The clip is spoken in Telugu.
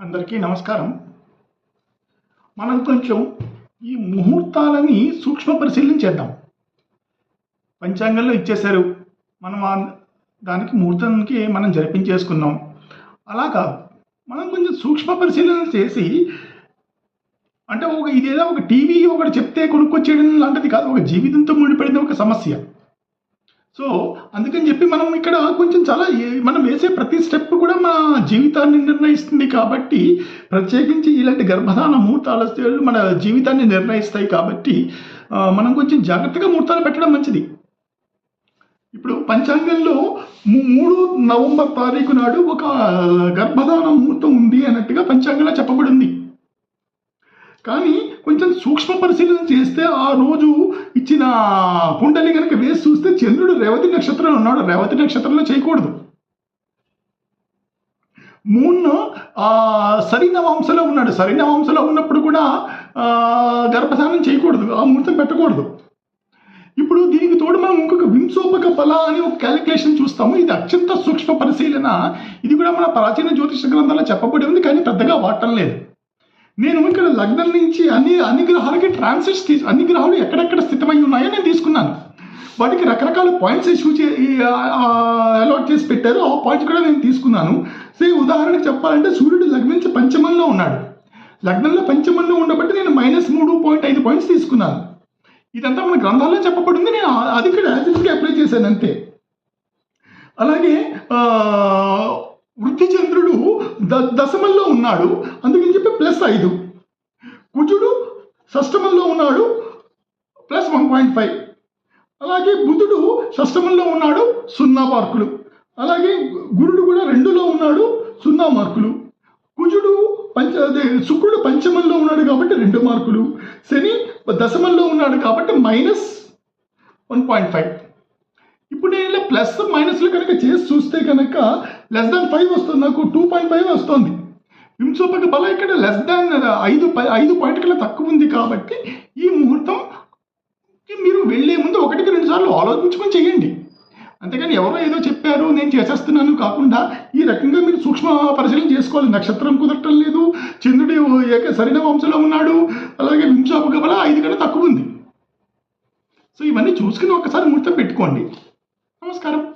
అందరికీ నమస్కారం. మనం కొంచెం ఈ ముహూర్తాలని సూక్ష్మ పరిశీలన చేద్దాం. పంచాంగంలో ఇచ్చేశారు. మనం దానికి ముహూర్తానికి మనం జరిపించేసుకున్నాం. అలాగా మనం కొంచెం సూక్ష్మ పరిశీలన చేసి అంటే ఒక ఇదేదో ఒక టీవీ ఒకటి చెప్తే కొనుక్కొచ్చేయడం లాంటిది కాదు. ఒక జీవితంతో ముడిపడిన ఒక సమస్య. సో అందుకని చెప్పి మనం ఇక్కడ కొంచెం చాలా ఏ- మనం వేసే ప్రతి స్టెప్ కూడా మన జీవితాన్ని నిర్ణయిస్తుంది కాబట్టి ప్రత్యేకించి ఇలాంటి గర్భధాన ముహూర్తాలు మన జీవితాన్ని నిర్ణయిస్తాయి కాబట్టి మనం కొంచెం జాగ్రత్తగా ముహూర్తాలు పెట్టడం మంచిది. ఇప్పుడు పంచాంగంలో మూ- మూడు నవంబర్ తారీఖు నాడు ఒక గర్భధాన ముహూర్తం ఉంది అన్నట్టుగా పంచాంగంలో చెప్పబడింది. కానీ కొంచెం సూక్ష్మ పరిశీలన చేస్తే ఆ రోజు ఇచ్చిన కుండలి కనుక వేసి చూస్తే చంద్రుడు రేవతి నక్షత్రంలో ఉన్నాడు. రేవతి నక్షత్రంలో చేయకూడదు. మూన్ ఆ, సరినవాంశలో ఉన్నాడు. సరినవాంశలో ఉన్నప్పుడు కూడా గర్భధానం చేయకూడదు. ఆ ముహూర్తం పెట్టకూడదు. ఇప్పుడు దీనికి తోడు మనం ఇంకొక వింశోపక బల అని ఒక క్యాలిక్యులేషన్ చూస్తాము. ఇది అత్యంత సూక్ష్మ పరిశీలన. ఇది కూడా మన ప్రాచీన జ్యోతిష గ్రంథాల్లో చెప్పబడి ఉంది కానీ పెద్దగా వాడటం లేదు. నేను ఇక్కడ లగ్నం నుంచి అన్ని అన్ని గ్రహాలకి ట్రాన్సిట్స్ తీ అన్ని గ్రహాలు ఎక్కడెక్కడ స్థితమై ఉన్నాయో నేను తీసుకున్నాను. వాటికి రకరకాల పాయింట్స్ ఇష్యూ చే అలాట్ చేసి పెట్టారు. ఆ పాయింట్స్ కూడా నేను తీసుకున్నాను. సరే ఉదాహరణ ఉదాహరణకు చెప్పాలంటే సూర్యుడు లగ్నించి నుంచి పంచమంలో ఉన్నాడు. లగ్నంలో పంచమంలో ఉండబట్టి నేను మైనస్ మూడు పాయింట్ ఐదు పాయింట్స్ తీసుకున్నాను. ఇదంతా మన గ్రంథాల్లో చెప్పబడింది. నేను అది ఇక్కడ యాజిట్గా అప్లై చేశాను అంతే. అలాగే వృద్ధి చంద్రుడు ద దశమంలో ఉన్నాడు. అందుకని చెప్పి ప్లస్ ఐదు. కుజుడు షష్టమంలో ఉన్నాడు. Plus one point five. అలాగే బుధుడు షష్టమంలో ఉన్నాడు. సున్నా మార్కులు. అలాగే గురుడు కూడా రెండులో ఉన్నాడు. సున్నా మార్కులు. కుజుడు పంచ అదే శుక్రుడు పంచమంలో ఉన్నాడు కాబట్టి రెండు మార్కులు. శని దశమంలో ఉన్నాడు కాబట్టి మైనస్ వన్ పాయింట్ ఫైవ్. ఇప్పుడు నేను ఇలా ప్లస్ మైనస్లు కనుక చేసి చూస్తే కనుక లెస్ దాన్ ఫైవ్ వస్తుంది నాకు టూ పాయింట్ ఫైవ్ వస్తుంది. వింశోపక బల ఇక్కడ లెస్ దాన్ ఐదు పై- ఐదు పాయింట్ కన్నా తక్కువ ఉంది కాబట్టి ఈ ముహూర్తం మీరు వెళ్ళే ముందు ఒకటికి రెండు సార్లు ఆలోచించుకొని చేయండి. అంతేకాని ఎవరో ఏదో చెప్పారు నేను చేసేస్తున్నాను కాకుండా ఈ రకంగా మీరు సూక్ష్మ పరిశీలన చేసుకోవాలి. నక్షత్రం కుదరటం లేదు చంద్రుడు ఏక సరైన వంశంలో ఉన్నాడు అలాగే వింశోపక బల ఐదు కన్నా తక్కువ ఉంది. సో ఇవన్నీ చూసుకుని ఒకసారి ముహూర్తం పెట్టుకోండి. నమస్కారం